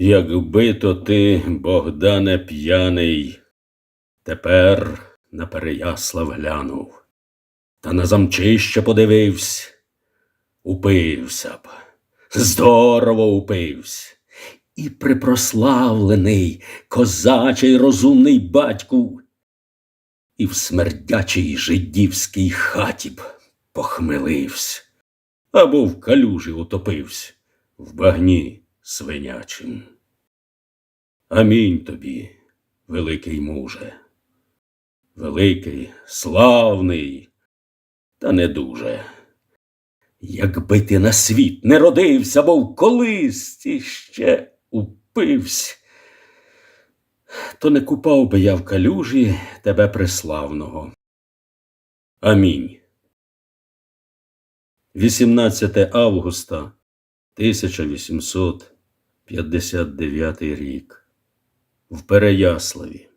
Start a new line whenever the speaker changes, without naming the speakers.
Якби то ти, Богдане п'яний, тепер на Переяслав глянув, та на замчище подивився, упився б, здорово упився. І припрославлений козачий розумний батьку, і в смердячій жидівській хаті б похмелився, або в калюжі утопився, в багні свинячим. Амінь тобі, великий муже, великий, славний, та не дуже. Якби ти на світ не родився, бо в колисці ще упився, то не купав би я в калюжі тебе преславного. Амінь. 18 августа 1859 рік в Переяславі.